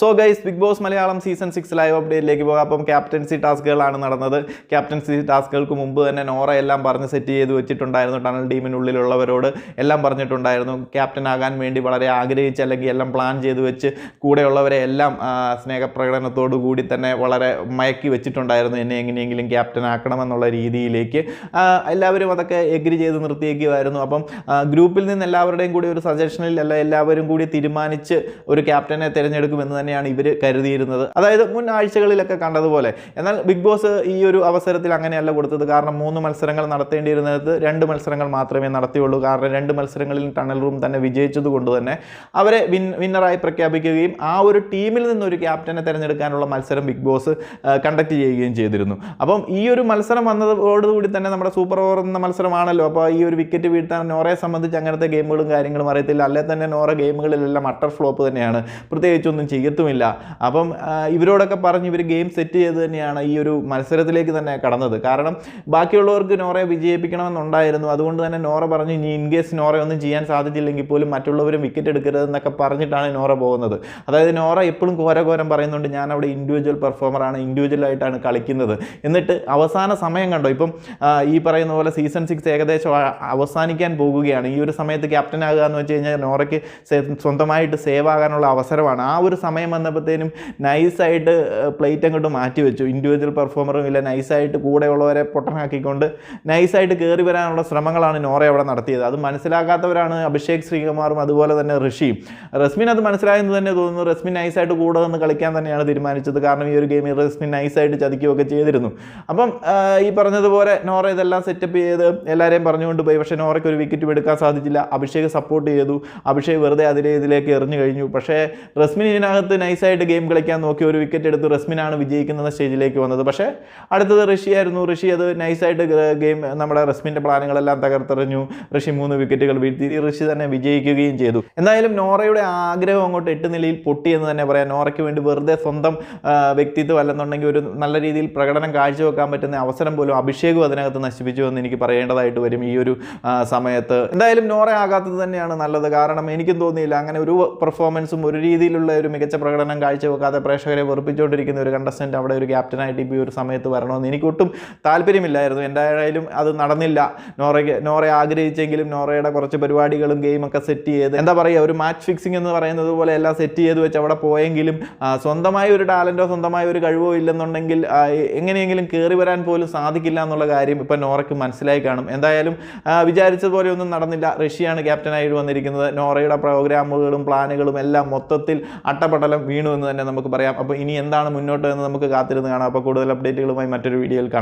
So guys big boss Malayalam season six live അപ്ഡേറ്റിലേക്ക് പോകാം. അപ്പം captaincy ടാസ്കുകളാണ് നടന്നത്. ക്യാപ്റ്റൻസി ടാസ്കുകൾക്ക് മുമ്പ് തന്നെ നോറ എല്ലാം പറഞ്ഞ് സെറ്റ് ചെയ്ത് വെച്ചിട്ടുണ്ടായിരുന്നു. ടണൽ ടീമിനുള്ളിലുള്ളവരോട് എല്ലാം പറഞ്ഞിട്ടുണ്ടായിരുന്നു. ക്യാപ്റ്റൻ ആകാൻ വേണ്ടി വളരെ ആഗ്രഹിച്ച് അല്ലെങ്കിൽ എല്ലാം പ്ലാൻ ചെയ്ത് വെച്ച് കൂടെയുള്ളവരെ എല്ലാം സ്നേഹപ്രകടനത്തോടു കൂടി തന്നെ വളരെ മയക്കി വെച്ചിട്ടുണ്ടായിരുന്നു. എന്നെ എങ്ങനെയെങ്കിലും ക്യാപ്റ്റൻ ആക്കണമെന്നുള്ള രീതിയിലേക്ക് എല്ലാവരും അതൊക്കെ എഗ്രി ചെയ്ത് നിർത്തിയേക്കുമായിരുന്നു അപ്പം ഗ്രൂപ്പിൽ നിന്ന് എല്ലാവരുടെയും കൂടി ഒരു സജഷനിൽ അല്ല എല്ലാവരും കൂടി തീരുമാനിച്ച് ഒരു ക്യാപ്റ്റനെ തിരഞ്ഞെടുക്കുമെന്ന് തന്നെയാണ് ഇവർ കരുതിയിരുന്നത്. അതായത് മുൻ ആഴ്ചകളിലൊക്കെ കണ്ടതുപോലെ. എന്നാൽ ബിഗ് ബോസ് ഈ ഒരു അവസരത്തിൽ അങ്ങനെയല്ല കൊടുത്തത്. കാരണം മൂന്ന് മത്സരങ്ങൾ നടത്തേണ്ടിയിരുന്നത് രണ്ട് മത്സരങ്ങൾ മാത്രമേ നടത്തിയുള്ളൂ. കാരണം രണ്ട് മത്സരങ്ങളിൽ ടണൽ റൂം തന്നെ വിജയിച്ചത് കൊണ്ട് തന്നെ അവരെ വിൻ വിന്നറായി പ്രഖ്യാപിക്കുകയും ആ ഒരു ടീമിൽ നിന്നൊരു ക്യാപ്റ്റനെ തിരഞ്ഞെടുക്കാനുള്ള മത്സരം ബിഗ് ബോസ് കണ്ടക്ട് ചെയ്യുകയും ചെയ്തിരുന്നു. അപ്പം ഈ ഒരു മത്സരം വന്നതോടുകൂടി തന്നെ നമ്മുടെ സൂപ്പർ ഓവർ എന്ന മത്സരമാണല്ലോ. അപ്പോൾ ഈ ഒരു വിക്കറ്റ് വീഴ്ത്താൻ നോറയെ സംബന്ധിച്ച് അങ്ങനത്തെ ഗെയിമുകളും കാര്യങ്ങളും അറിയത്തില്ല. അല്ലെ തന്നെ നോറ ഗെയിമുകളിലെല്ലാം അട്ടർ ഫ്ലോപ്പ് തന്നെയാണ്. പ്രത്യേകിച്ചൊന്നും ചെയ്യത്തുമില്ല അപ്പം ഇവരോടൊക്കെ പറഞ്ഞ് ഇവർ ഗെയിം സെറ്റ് ചെയ്ത് തന്നെയാണ് ഈ ഒരു മത്സരത്തിലേക്ക് തന്നെ കടന്നത്. കാരണം ബാക്കിയുള്ളവർക്ക് നോറയെ വിജയിപ്പിക്കണമെന്നുണ്ടായിരുന്നു. അതുകൊണ്ട് തന്നെ നോറ പറഞ്ഞു ഇനി ഇൻ കേസ് നോറ ഒന്നും ചെയ്യാൻ സാധിച്ചില്ലെങ്കിൽ പോലും മറ്റുള്ളവരും വിക്കറ്റ് എടുക്കരുതെന്നൊക്കെ പറഞ്ഞിട്ടാണ് നോറ പോകുന്നത്. അതായത് നോറ എപ്പോഴും ഘോരഘോരം പറയുന്നുണ്ട് ഞാൻ അവിടെ ഇൻഡിവിജ്വൽ പെർഫോമറാണ് ഇൻഡിവിജ്വൽ ആയിട്ടാണ് കളിക്കുന്നത്. എന്നിട്ട് അവസാന സമയം കണ്ടോ? ഇപ്പം ഈ പറയുന്ന പോലെ സീസൺ സിക്സ് ഏകദേശം അവസാനിക്കാൻ പോകുകയാണ്. ഈ ഒരു സമയത്ത് ക്യാപ്റ്റൻ ആകുക എന്ന് വെച്ച് കഴിഞ്ഞാൽ നോറയ്ക്ക് സ്വന്തമായിട്ട് സേവ് ആകാനുള്ള അവസരമാണ്. ആ ഒരു സമയം വന്നപ്പോഴത്തേനും നൈസായിട്ട് പ്ലേറ്റ് അങ്ങോട്ട് മാറ്റി വെച്ചു. ഇൻഡിവിജ്വൽ പെർഫോമറും ഇല്ല നൈസായിട്ട് കൂടെയുള്ളവരെ പൊട്ടനാക്കിക്കൊണ്ട് നൈസായിട്ട് കയറി വരാനുള്ള ശ്രമങ്ങളാണ് നോറ അവിടെ നടത്തിയത്. അത് മനസ്സിലാക്കാത്തവരാണ് അഭിഷേക് ശ്രീകുമാറും അതുപോലെ തന്നെ ഋഷിയും. റസ്മിൻ അത് മനസ്സിലായെന്ന് തന്നെ തോന്നുന്നു. റസ്മിൻ നൈസായിട്ട് കൂടെ നിന്ന് കളിക്കാൻ തന്നെയാണ് തീരുമാനിച്ചത്. കാരണം ഈ ഒരു ഗെയിമിൽ റസ്മിൻ നൈസായിട്ട് ചതിക്കുകയൊക്കെ ചെയ്തിരുന്നു. അപ്പം ഈ പറഞ്ഞതുപോലെ നോറ ഇതെല്ലാം സെറ്റപ്പ് ചെയ്ത് എല്ലാവരെയും പറഞ്ഞുകൊണ്ട് പോയി. പക്ഷേ നോറയ്ക്ക് ഒരു വിക്കറ്റ് എടുക്കാൻ സാധിച്ചില്ല. അഭിഷേക് സപ്പോർട്ട് ചെയ്തു. അഭിഷേക് വെറുതെ അതിലെ ഇതിലേക്ക് എറിഞ്ഞു കഴിഞ്ഞു. പക്ഷേ റസ്മിൻ ഇതിനകത്ത് നൈസായിട്ട് ഗെയിം കളിക്കാൻ നോക്കി ഒരു വിക്കറ്റ് എടുത്ത് റസ്മിനാണ് വിജയിക്കുന്ന സ്റ്റേജിലേക്ക് വന്നത്. പക്ഷേ അടുത്തത് ഋഷി ആയിരുന്നു. ഋഷി അത് നൈസായിട്ട് ഗെയിം നമ്മുടെ റസ്മിന്റെ പ്ലാനുകളെല്ലാം തകർത്തെറിഞ്ഞു. ഋഷി മൂന്ന് വിക്കറ്റുകൾ വീഴ്ത്തി. ഋഷി തന്നെ വിജയിക്കുകയും ചെയ്തു. എന്തായാലും നോറയുടെ ആഗ്രഹം അങ്ങോട്ട് എട്ട് നിലയിൽ പൊട്ടി എന്ന് തന്നെ പറയാം. നോറയ്ക്ക് വേണ്ടി വെറുതെ സ്വന്തം വ്യക്തിത്വം അല്ലെന്നുണ്ടെങ്കിൽ ഒരു നല്ല രീതിയിൽ പ്രകടനം കാഴ്ചവെക്കാൻ പറ്റുന്ന അവസരം പോലും അഭിഷേകും അതിനകത്ത് നശിപ്പിച്ചു എന്ന് എനിക്ക് പറയേണ്ടതായിട്ട് വരും ഈ ഒരു സമയത്ത്. എന്തായാലും നോറ ആകാത്തത് തന്നെയാണ് നല്ലത്. കാരണം എനിക്കും തോന്നിയില്ല. അങ്ങനെ ഒരു പെർഫോമൻസും ഒരു രീതിയിലുള്ള ഒരു മികച്ച പ്രകടനം കാഴ്ചവെക്കാതെ പ്രേക്ഷകരെ വെറുപ്പിച്ചുകൊണ്ടിരിക്കുന്ന ഒരു കണ്ടസ്റ്റന്റ് അവിടെ ഒരു ക്യാപ്റ്റനായിട്ട് ഇപ്പോൾ ഒരു സമയത്ത് വരണമെന്ന് എനിക്കൊട്ടും താല്പര്യമില്ലായിരുന്നു. എന്തായാലും അത് നടന്നില്ല. നോറയ്ക്ക് നോറയെ ആഗ്രഹിച്ചെങ്കിലും നോറയുടെ കുറച്ച് പരിപാടികളും ഗെയിമൊക്കെ സെറ്റ് ചെയ്ത് എന്താ പറയുക ഒരു മാച്ച് ഫിക്സിംഗ് എന്ന് പറയുന്നത് പോലെ എല്ലാം സെറ്റ് ചെയ്ത് വെച്ച് അവിടെ പോയെങ്കിലും സ്വന്തമായ ഒരു ടാലന്റോ സ്വന്തമായ ഒരു കഴിവോ ഇല്ലെന്നുണ്ടെങ്കിൽ എങ്ങനെയെങ്കിലും കയറി വരാൻ പോലും സാധിക്കില്ല എന്നുള്ള കാര്യം ഇപ്പം നോറയ്ക്ക് മനസ്സിലായി കാണും. എന്തായാലും വിചാരിച്ചതുപോലെ ഒന്നും നടന്നില്ല. റഷ്യയാണ് ക്യാപ്റ്റനായിട്ട് വന്നിരിക്കുന്നത്. നോറയുടെ പ്രോഗ്രാമുകളും പ്ലാനുകളും എല്ലാം മൊത്തത്തിൽ അട്ടപടലം വീണു എന്ന് തന്നെ നമുക്ക് പറയാം. അപ്പോൾ ഇനി എന്താണ് മുന്നോട്ട് എന്ന് നമുക്ക് കാത്തിരുന്ന് കാണാം. അപ്പോൾ കൂടുതൽ അപ്ഡേറ്റുകളുമായി മറ്റൊരു വീഡിയോയിൽ കാണാം.